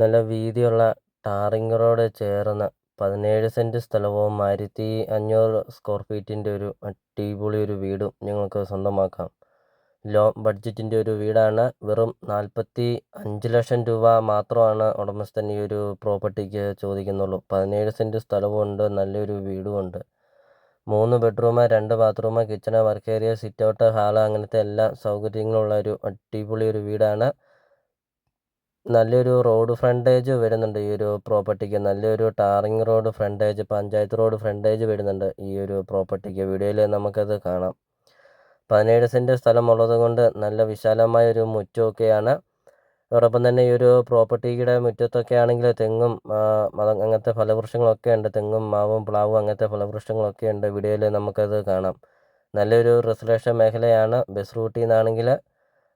നല്ല വീതിയുള്ള tarring road ചേർന്ന പതിനേഴ് സെന്റ് സ്ഥലവും ആയിരത്തി അഞ്ഞൂറ് സ്ക്വയർ ഫീറ്റിന്റെ ഒരു അടിപൊളി ഒരു വീടും ഞങ്ങൾക്ക് സ്വന്തമാക്കാം. ലോ ബഡ്ജറ്റിന്റെ ഒരു വീടാണ്. വെറും നാൽപ്പത്തി അഞ്ച് ലക്ഷം രൂപ മാത്രമാണ് ഉടമസ്ഥൻ ഈ ഒരു പ്രോപ്പർട്ടിക്ക് ചോദിക്കുന്നുള്ളൂ. പതിനേഴ് സ്ഥലവും ഉണ്ട് നല്ലൊരു വീടും ഉണ്ട്. മൂന്ന് ബെഡ്റൂം രണ്ട് bathroom kitchen work area sit out hall അങ്ങനത്തെ എല്ലാ സൗകര്യങ്ങളുള്ള ഒരു അടിപൊളി ഒരു വീടാണ്. നല്ലൊരു റോഡ് ഫ്രണ്ടേജ് വരുന്നുണ്ട് ഈ ഒരു പ്രോപ്പർട്ടിക്ക്. നല്ലൊരു tarring road frontage panchayat road frontage വരുന്നുണ്ട് ഈ ഒരു പ്രോപ്പർട്ടിക്ക്. വീഡിയോയിൽ നമുക്കത് കാണാം. പതിനേഴ് സെന്റ് സ്ഥലമുള്ളത് കൊണ്ട് നല്ല വിശാലമായ ഒരു മുറ്റമൊക്കെയാണ് അതോടൊപ്പം തന്നെ ഈ ഒരു പ്രോപ്പർട്ടിയുടെ മുറ്റത്തൊക്കെ ആണെങ്കിൽ തെങ്ങും അങ്ങനത്തെ ഫലവൃക്ഷങ്ങളൊക്കെ ഉണ്ട്. തെങ്ങും മാവും പ്ലാവും അങ്ങനത്തെ ഫലവൃക്ഷങ്ങളൊക്കെ ഉണ്ട്. വീഡിയോയിൽ നമുക്കത് കാണാം. നല്ലൊരു റെസിഡൻഷ്യൽ മേഖലയാണ് ബസ് റൂട്ടിൽ നിന്നാണെങ്കിൽ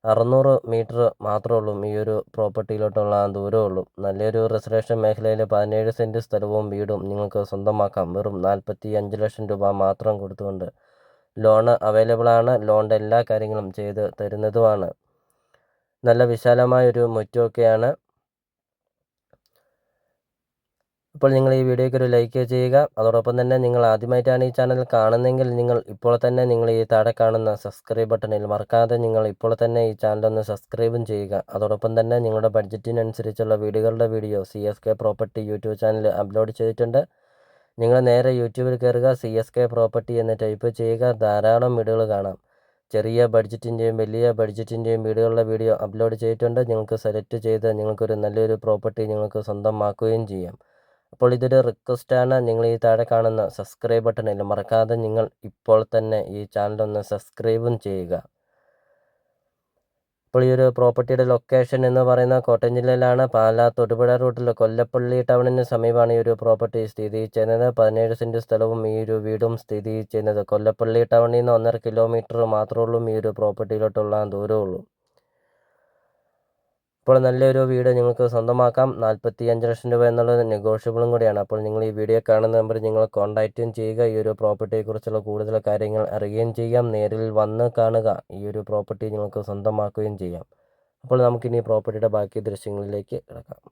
അറുന്നൂറ് മീറ്റർ മാത്രമേ ഉള്ളൂ. ഈ ഒരു പ്രോപ്പർട്ടിയിലോട്ടുള്ള ദൂരമേ ഉള്ളൂ. നല്ലൊരു റെസിഡൻഷ്യൽ മേഖലയിൽ പതിനേഴ് സെന്റ് സ്ഥലവും വീടും നിങ്ങൾക്ക് സ്വന്തമാക്കാം. വെറും നാൽപ്പത്തി അഞ്ച് ലക്ഷം രൂപ മാത്രം കൊടുത്തുകൊണ്ട് ലോണ് അവൈലബിളാണ് ലോണിന്റെ എല്ലാ കാര്യങ്ങളും ചെയ്ത് തരുന്നതുമാണ്. നല്ല വിശാലമായൊരു മുറ്റമൊക്കെയാണ് അപ്പോൾ നിങ്ങൾ ഈ വീഡിയോയ്ക്ക് ഒരു ലൈക്ക് ചെയ്യുക. അതോടൊപ്പം തന്നെ നിങ്ങൾ ആദ്യമായിട്ടാണ് ഈ ചാനൽ കാണുന്നതെങ്കിൽ നിങ്ങൾ ഇപ്പോൾ തന്നെ നിങ്ങൾ ഈ താഴെ കാണുന്ന സബ്സ്ക്രൈബ് ബട്ടണിൽ മറക്കാതെ നിങ്ങൾ ഇപ്പോൾ തന്നെ ഈ ചാനൽ ഒന്ന് സബ്സ്ക്രൈബും ചെയ്യുക. അതോടൊപ്പം തന്നെ നിങ്ങളുടെ ബഡ്ജറ്റിനനുസരിച്ചുള്ള വീടുകളുടെ video C S K property YouTube channel upload ചെയ്തിട്ടുണ്ട്. നിങ്ങൾ നേരെ യൂട്യൂബിൽ കയറുക സി എസ് കെ പ്രോപ്പർട്ടി എന്ന് ടൈപ്പ് ചെയ്യുക. ധാരാളം വീടുകൾ കാണാം. ചെറിയ ബഡ്ജറ്റിന്റെയും വലിയ ബഡ്ജറ്റിന്റെയും വീടുകളുടെ വീഡിയോ അപ്ലോഡ് ചെയ്തിട്ടുണ്ട്. നിങ്ങൾക്ക് സെലക്ട് ചെയ്ത് നിങ്ങൾക്കൊരു നല്ലൊരു പ്രോപ്പർട്ടി നിങ്ങൾക്ക് സ്വന്തമാക്കുകയും ചെയ്യാം. അപ്പോൾ ഇതൊരു റിക്വസ്റ്റാണ് നിങ്ങൾ ഈ താഴെ കാണുന്ന സബ്സ്ക്രൈബ് ബട്ടണിൽ മറക്കാതെ നിങ്ങൾ ഇപ്പോൾ തന്നെ ഈ ചാനലൊന്ന് സബ്സ്ക്രൈബും ചെയ്യുക. ഇപ്പോൾ ഈ ഒരു പ്രോപ്പർട്ടിയുടെ ലൊക്കേഷൻ എന്ന് പറയുന്ന കോട്ടയം ജില്ലയിലാണ് പാലാ തൊടുപുഴ റൂട്ടിൽ കൊല്ലപ്പള്ളി ടൗണിന് സമീപമാണ് ഈ ഒരു പ്രോപ്പർട്ടി സ്ഥിതി ചെയ്യുന്നത്. പതിനേഴ് സെന്റ് സ്ഥലവും ഈ ഒരു വീടും സ്ഥിതി ചെയ്യുന്നത് കൊല്ലപ്പള്ളി ടൗണിൽ നിന്ന് ഒന്നര കിലോമീറ്റർ മാത്രമേ ഉള്ളൂ ഈ ഒരു പ്രോപ്പർട്ടിയിലോട്ടുള്ള ദൂരമുള്ളൂ. ഇപ്പോൾ നല്ലൊരു വീട് നിങ്ങൾക്ക് സ്വന്തമാക്കാം. നാൽപ്പത്തി അഞ്ച് ലക്ഷം രൂപ എന്നുള്ളത് നെഗോഷ്യബിളും കൂടിയാണ്. അപ്പോൾ നിങ്ങൾ ഈ വീഡിയോ കാണുന്ന നമ്പർ നിങ്ങൾ കോൺടാക്റ്റും ചെയ്യുക. ഈ ഒരു പ്രോപ്പർട്ടിയെക്കുറിച്ചുള്ള കൂടുതൽ കാര്യങ്ങൾ അറിയുകയും ചെയ്യാം. നേരിൽ വന്ന് കാണുക. ഈ ഒരു പ്രോപ്പർട്ടി നിങ്ങൾക്ക് സ്വന്തമാക്കുകയും ചെയ്യാം. അപ്പോൾ നമുക്കിനി പ്രോപ്പർട്ടിയുടെ ബാക്കി ദൃശ്യങ്ങളിലേക്ക് കിടക്കാം.